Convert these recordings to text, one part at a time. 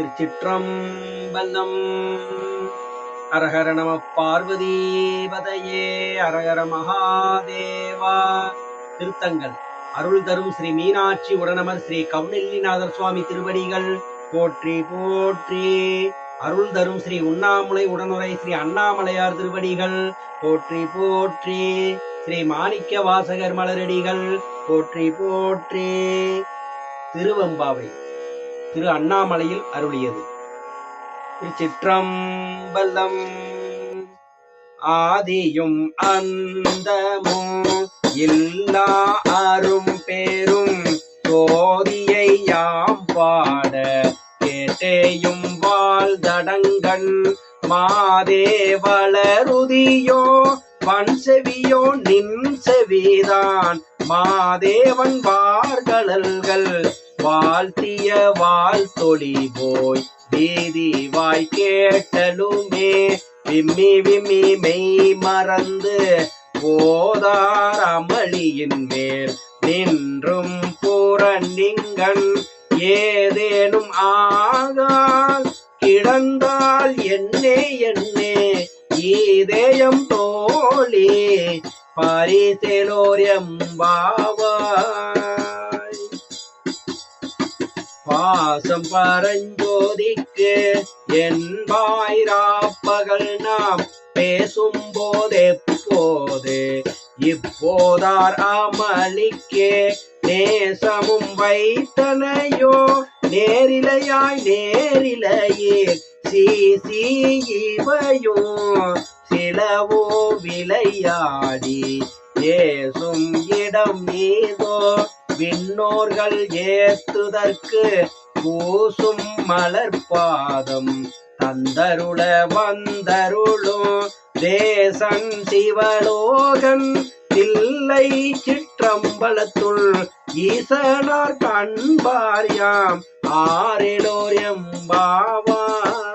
திருச்சிற்றம்பலம். அரஹர நம பார்வதீபதையே அரஹர மகாதேவா. திருத்தங்கள். அருள் தரும் ஸ்ரீ மீனாட்சி உடனமர் ஸ்ரீ கவுனெல்லிநாதர் சுவாமி திருவடிகள். போற்றி போற்றி. அருள் தரும் ஸ்ரீ உண்ணாமுலை உடனுரை ஸ்ரீ அண்ணாமலையார் திருவடிகள். போற்றி போற்றி. ஸ்ரீ மாணிக்க வாசகர் மலரடிகள். போற்றி போற்றி. திருவம்பாவை. திரு அண்ணாமலையில் அருளியது. திருச்சிற்றம்பலம் ஆதியும் அந்தமும் இல்லா அரும் பேரும் சோதியை யாம் பாட கேட்டேயும் வாழ்தடங்கண் மாதே வளருதியோ வன் செவியோ நின் செவிதான் மாதேவன் வார்களல்கள் வாழ்த்திய வாழ்த்தொழி போய் வீதி வாய் கேட்டலுமே. விம்மி விம்மி மெய் மறந்து போதார் அமளியின் மேல் நின்றும் புறண்டிங்கன் ஏதேனும் ஆகால் கிடந்தால் என்னே என்னே. ஈதேயம் தோழி பரிசெலோர் பாவாய் பாசம் பரஞ்சோதிக்கு என்பாயிராப்பகல் நாம் பேசும் போதெப்போது இப்போதார் அமளிக்கே நேசமும் வைத்தனையோ நேரிலையாய் நேரிலையே சீ இவையும் சிலவோ விளையாடி. ஏசும் இடம் ஏதோ விண்ணோர்கள் ஏத்துதற்கு பூசும் மலர்பாதம் தந்தருள வந்தருளும் தேசன் சிவலோகன் தில்லை சிற்றம்பலத்துள் ஈசனார் கண்பார் யாம் ஆரிலோர் எம்பாவாய்.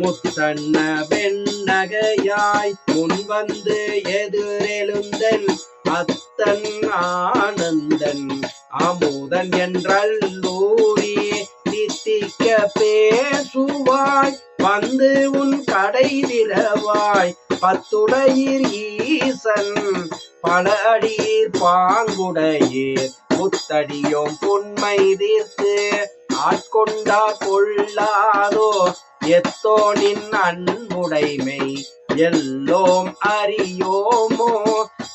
முத்தன்ன பெண்ணகையாய் முன் வந்து எதிரெழுந்தன் அத்தன் ஆனந்தன் அமுதன் என்றல்லூரி நித்திக்க பேசுவாய் வந்து உன் கடை திறவாய் பத்துடையீர் ஈசன் பல அடியீர் பாங்குடையீர் புத்தடியோம் புண்மை தீர்த்து ஆட்கொண்டா கொள்ளாதோ எத்தோனின் அன்புடைமை எல்லோம் அறியோமோ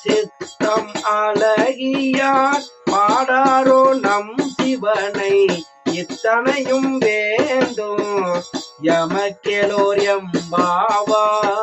சித்தம் அழகியார் பாடாரோ நம் சிவனை. இத்தனையும் வேண்டும் எமக்கெலோர் எம்பாவாய்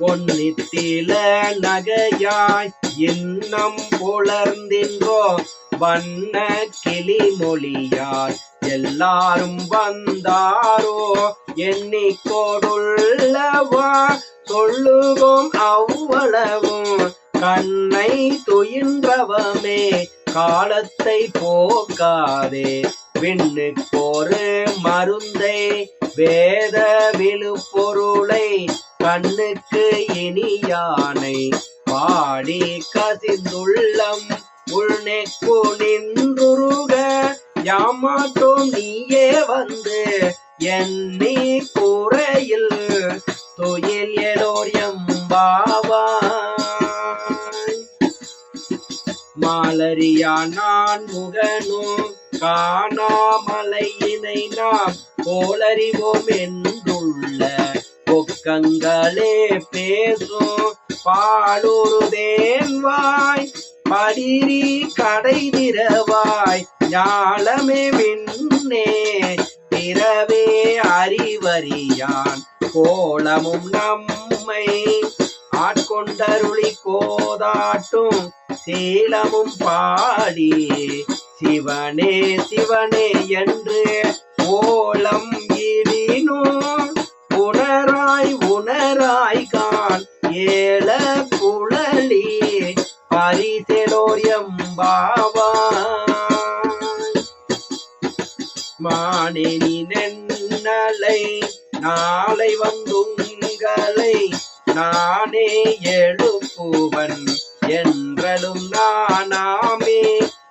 பொன்னித்தில நகையாய் இன்னம் புலர்ந்தின்றோ வண்ண கிளி மொழியார் எல்லாரும் வந்தாரோ? எண்ணிக்கோடுள்ளவா சொல்லுவோம் அவ்வளவும். கண்ணை துயின்றவமே காலத்தை போக்காதே. விண்ணுக்கொரு மருந்தை வேத விழுப்பொருளை கண்ணுக்கு இனியானை. பாடி கசிந்துள்ளம் உள்நெக்கு நின்றுருக. யாமாட்டோம் நீயே வந்து எண்ணி குறையில் துயில் எடோர் எம்பாவா மாலரியா நான் முகனும் காணாமலையினை நாம் போலறிவோம் என்றுள்ள பொக்கங்களே பேசும் பாலுருதேன் வாய். படிரி கடை திறவாய். ஞாலமே விண்ணே. பிறவே அறிவறியான் கோலமும் நம்மை. ஆட்கொண்டருளி கோதாட்டும் சீலமும் பாடி. சிவனே சிவனே என்று ஓலம் இடினும். உணராய் உணராய் கான் ஏல குழலி. பரிசெலோர் எம்பாவான். மானேனி நின்னலை நாளை வந்துங்களை நானே எழுப்புவன். என்றலும் நானாமே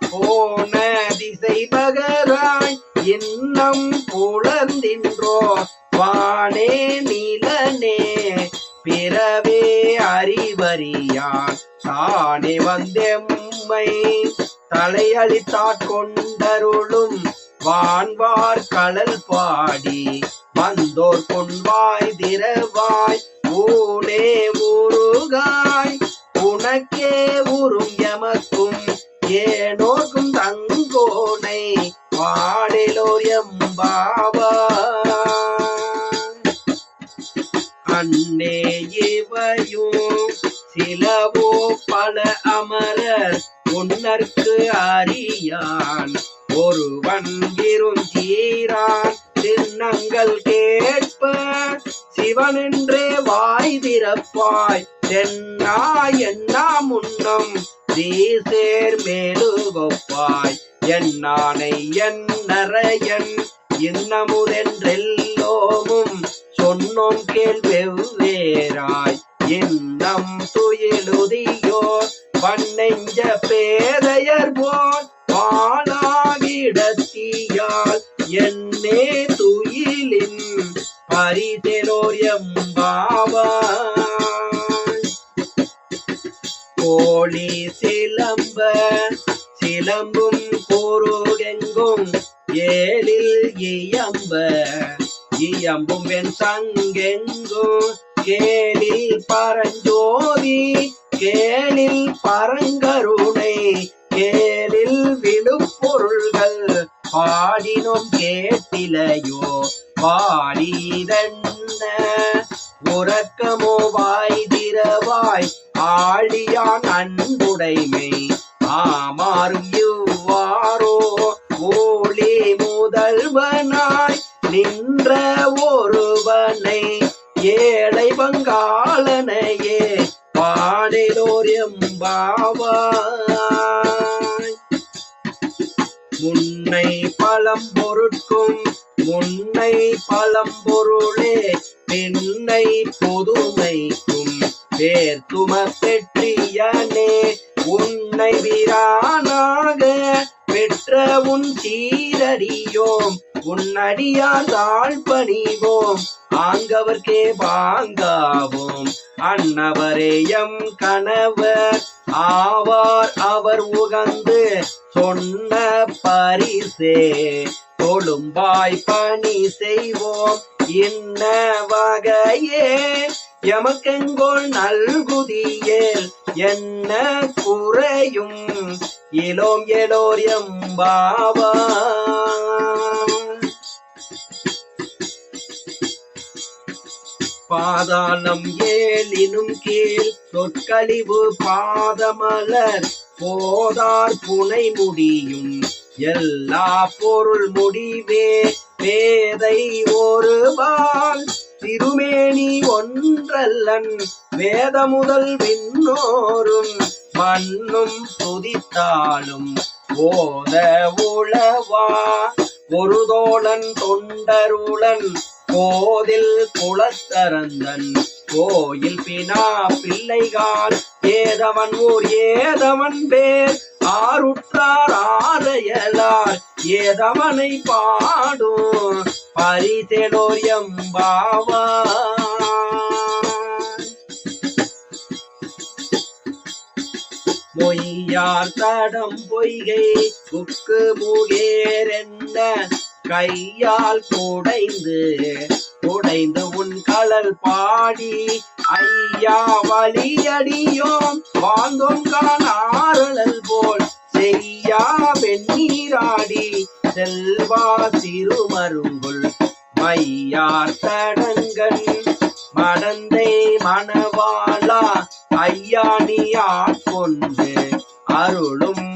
போன திசை பகராய் இன்னம் புலந்தின்றோ வானே நிலனே பிறவே அறிவறியான். தானே வந்தெம்மை தலையளித்தாற் கொண்டருளும் வான்வார் கடல் பாடி வந்தோர் பொன்வாய் திரவாய் ஊனே ஊருகாய் உனக்கே உறும் எமக்கும் ஏனோர்க்கும் தங்கோனை பாடலோர் எம்பாவா அன்னே இவையும் சிலவோ பல அமரர் உன்னற்கு அறியான். ஒருவன் இருந்தீரான் சின்னங்கள் கேட்ப சிவனென்றே வாய் திறப்பாய். தென்னா என்னா முன்னம் தீசேர் மேலுகொப்பாய் என்னானை என்னறையன் இன்னமுதென்றெல்லோமும் சொன்னோம் கேள்வெவ்வேராய் இன்னம் துயிலுதியோ வண்ணெஞ்ச பேதையர் போல் பீடத்தியால் என்னே துயிலின் பரிதெலோர் எம்பாவாய் கோழி சிலம்ப சிலம்பும் கூறுகெங்கும் ஏழில் இயம்ப. இயம்பும் என் சங்கெங்கும் கேளில் பரஞ்சோதி கேளில் பரங்கருணை கேளில் விழுப்பொருள்கள் பாடினோம் கேட்டிலையோ பாடிதன்ன உறக்கமோ வாய் திரவாய் ஆழியான் அன்புடைமை ஆமாறும் இவ்வாறோ பழம் பொருட்கும். முன்னை பழம் பொருளே பின்னை புதுமைக்கும். பேர்த்தும பெற்றியனே உன்னை வீரானாக பெற்ற உன் சீரறியோம் உன்னடியார் தாழ் பணிவோம். ஆங்கவர்க்கே வாங்காவோம். அன்னவரே கணவர் ஆவார் அவர் உகந்து சொன்ன பரிசே கொழும்பாய் பணி செய்வோம் இன்ன வகையே. எமக்கெங்கோள் நல்குதியேல் என்ன குறையும்? இலோம் எலோர் எம்பாவா பாதாளம் ஏலினும் கீழ் சொற்கழிவு பாதமலர் போதார் புனை முடியும். எல்லா பொருள் முடிவே பேதை ஒருபால். திருமேனி ஒன்றல்லன் வேத முதல் விண்ணோரும். மண்ணும் துதித்தாலும் போத உளவா. ஒரு தோழன் தொண்டருளன் கோதில் குளத்தரந்தன் கோயில் பினா பிள்ளைகால் ஏதவன் ஊர் ஏதவன் பேர். ஆருற்றார் ஆரையலார் ஏதவனை பாடும். பரிசெலோர் எம்பாவா பொய்யார் தடம் பொய்கை புக்கு முகேரென்ன கையால் குடைந்து குடைந்து உன் கலர் பாடி. ஐயா வழியடியோம் வாழ்ந்தோம் காணாரழல் போல். செய்யா வெந்நீராடி செல்வா திருமருங்குள் மையார் தடங்கன் மடந்தை மணவாளா. ஐயா நீ ஆட்கொண்டு அருளும்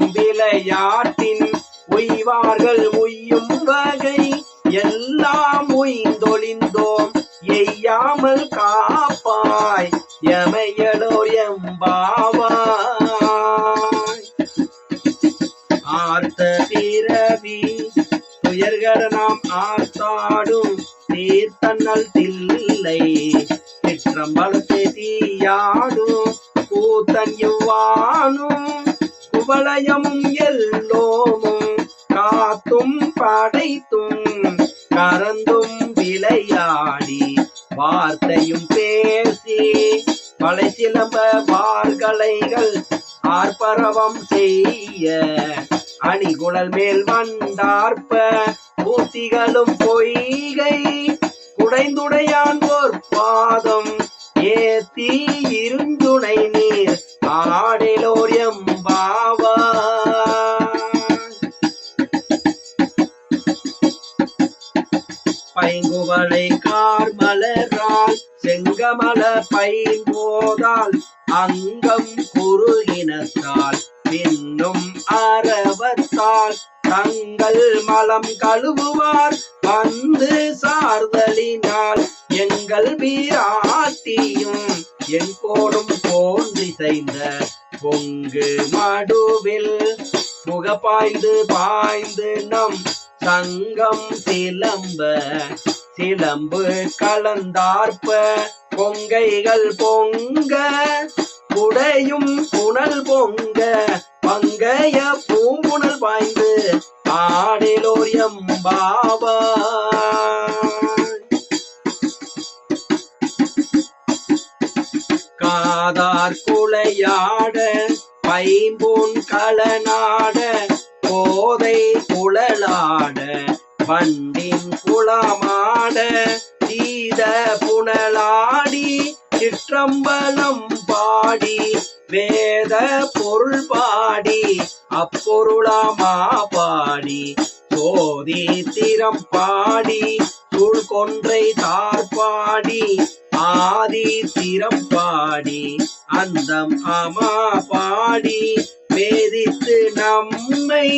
துயர்கட நாம் ஆர்த்தாடும். தீர்த்தன்னல் தில்லை சிற்றம்பலத்தை தீயாடும். கூத்தன் யுவானும் குவலயமும் எல்லோமும் காத்தும் படைத்தும் கறந்தும் விளையாடி வார்த்தையும் பேசி மலை சிலம்ப வார்கலைகள் ஆர்ப்பரவம் செய்ய அணிகுழல் மேல் வந்தார்ப்ப பூத்திகளும் பொய்கை குடைந்துடையான் ஓர் பாதம் ஏத்தி இருந்துணை நீர் ஆடலோர் எம்பாவா பைங்குவளை கார்மலரால் செங்கமல பைங்கோதால் அங்கம் குறுகினத்தால் பின்னும் அரவத்தால் தங்கள் மலம் கழுவுவார். வந்து சார்தலினால் எங்கள் வீராட்டியும் என் கோடும் போன்றிசைந்த பொங்கு மடுவில் புகப்பாய்ந்து பாய்ந்து நம் சங்கம் சிலம்ப சிலம்பு கலந்தார்ப்ப பொங்கைகள் பொங்க குடையும் புனல் பொங்க மங்கைய பூங்குணல் பாய்ந்து ஆடிலோர் எம்பாவா. காதார் குளையாட பைம்பூன் களநாட போதை குழலாட வண்டின் குளமாட சீத புனலாடி சிற்றம்பலம் பாடி வேத பொருள் பாடி அப்பொருளாமா பாடி சோதி திறம் பாடி துள் கொன்றை தார்பாடி ஆதி திறம் பாடி அந்தம் அமா பாடி வேதித்து நம்மை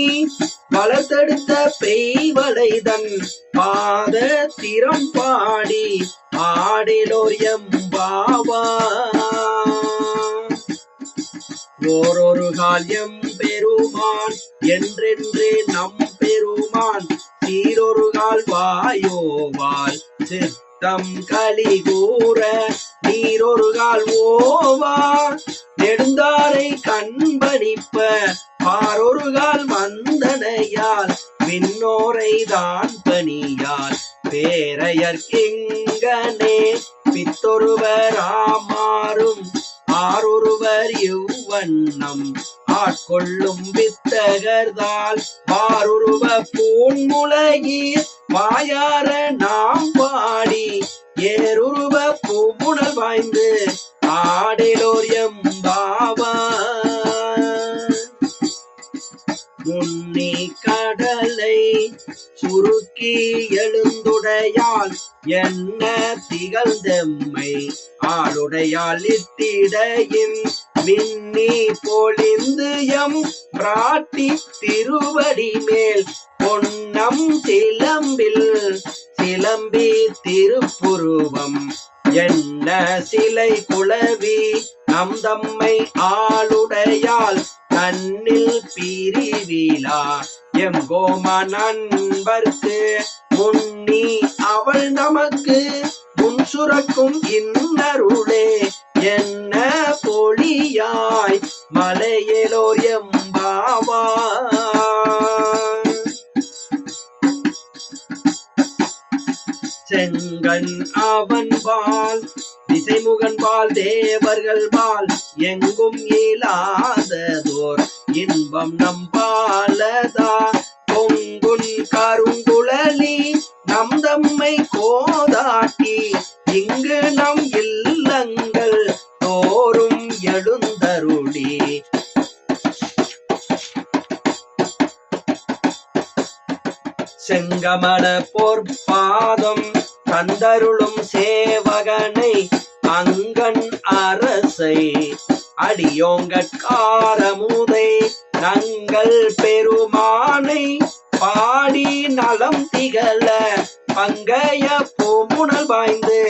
வளர்த்தெடுத்த பெய்வளைதன் பாத திறம் பாடி ஆடிலோர் எம்பாவா ஓரொரு கால் எம் பெருமான் என்றென்றே நம் பெருமான். சீரொரு கால் வாயோவால் சித்தம் களி கூற நீரொரு கால் ஓவா நெடுந்தாரை கண்பணிப்ப. பாரொரு கால் வந்தனையால் விண்ணோரை தான் பணியால். பேரையர்க்கிங்கனே பித்தொருவர் ஆமாறும் ஆரொருவர் இவ்வண்ணம். ஆட்கொள்ளும் வித்தகர்தால் பாருருவ பூன்முளையீர் வாயார நாம் பாடி ஏருருவ பூமுணல் வாய்ந்து நோக்கி எழுந்துடையால் என்ன திகழ்ந்தெம்மை? ஆளுடையால் இத்திடையின் மின்னி பொழிந்து எம் பிராட்டி திருவடி மேல். பொன்னம் சிலம்பில் சிலம்பி திருப்புருவம். என்ன சிலை குளவி நம் தம்மை ஆளுடையால் கண்ணில் பிரிவிழா எம் கோம நண்பர்க்கு முன்னி அவள் நமக்கு முன் சுரக்கும் இன்னருளே. என்ன பொழியாய் மலையலோர் எம்பாவா செங்கன் அவன் பால் திசைமுகன் பால் தேவர்கள் பால் எங்கும் இயலாததோர். இன்பம் நம் பாலதா. பொங்குன் கருங்குழலி நம் தம்மை கோதாட்டி. இங்கு நம் இல்லங்கள் தோறும் எழுந்தருளி. செங்கமல பொற்பாதம் தந்தருளும் சேவகனை அங்கன் அரசை. அடியோங்கட்காரமுதை நங்கள் பெருமானை பாடி நலம் திகழ பங்கைய பூமுணல் வாய்ந்து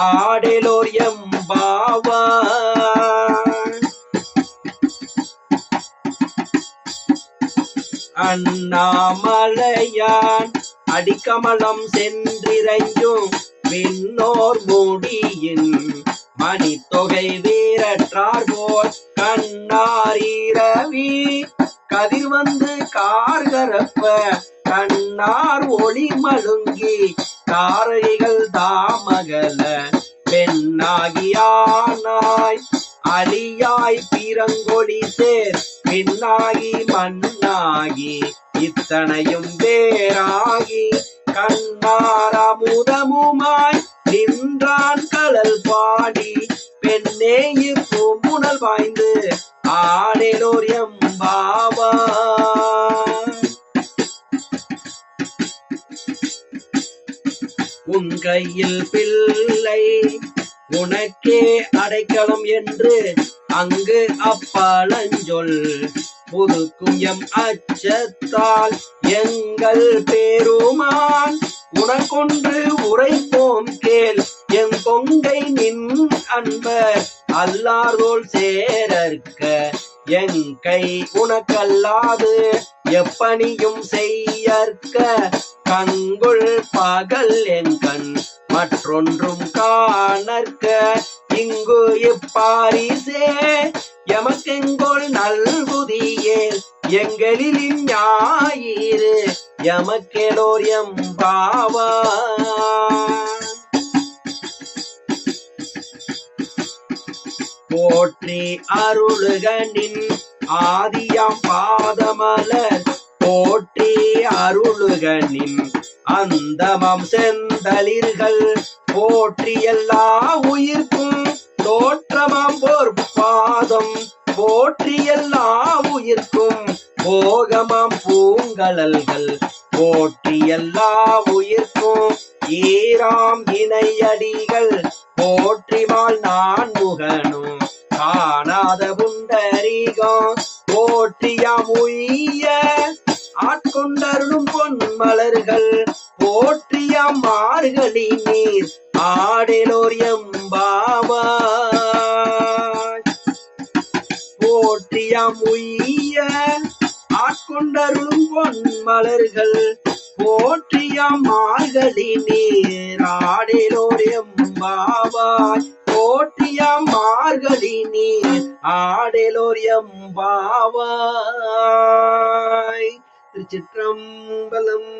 ஆடலோர் எம்பாவா அண்ணாமலையான் அடிக்கமலம் சென்றிரைஞ்சும் விண்ணோர் முடியின் மணித்தொகை வீரற்றார் போல் கண்ணாரீரவி கதிர் வந்து கார்கரப்ப கண்ணார் ஒளி மழுங்கி. தாரைகள் தாமகல பெண்ணாகியானாய். அழியாய் பீரங்கொடி சேர் பின்னாகி மண்ணாகி. இத்தனையும் வேறாகி கண்ணாரமுதமுமாய் நின்றான் கடல் பாடி பெண்ணே இப்பூமுனல் வாய்ந்து ஆடேலோர் எம்பாவா உன் கையில் பிள்ளை உனக்கே அடைக்கலம் என்று அங்கு அப்பழஞ்சொல் புதுக்கும் எம் அச்சத்தால் எங்கள் பேருமான் உனக்கொன்று உரைப்போம் கேள். என் கொங்கை நின் அன்பர் அல்லார்தோல் சேரற்க. என் கை உனக்கல்லாது எப்பணியும் செய்யற்க. கங்குள் பகல் என் கண் மற்றொன்றும் காணற்க. இங்கு இப்பாரிசே எமக்கெங்கோள் நல்குதியே எங்களிலின் ஞாயிறு எமக்கேலோர் எம்பாவா போற்றி அருளுகனின் ஆதியாம் பாதமலர். போற்றி அருளுகனின் அந்தமம் செந்தளிர்கள். போற்றி எல்லா உயிர்க்கும் தோற்றமாம் பொற்பாதம் போற்றி எல்லா உயிர்க்கும் போகமாம் பூங்கழல்கள். போற்றி எல்லா உயிர்க்கும் ஈராம் இணையடிகள் ஆடலோர் எம்பாவாய் திருச்சிற்றம்பலம்.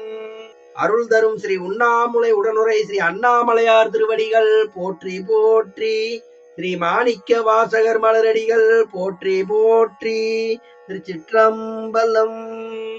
அருள் தரும் ஸ்ரீ உண்ணாமுலை உடனுரை ஸ்ரீ அண்ணாமலையார் திருவடிகள். போற்றி போற்றி. ஸ்ரீ மாணிக்க வாசகர் மலரடிகள். போற்றி போற்றி. திருச்சிற்றம்பலம்.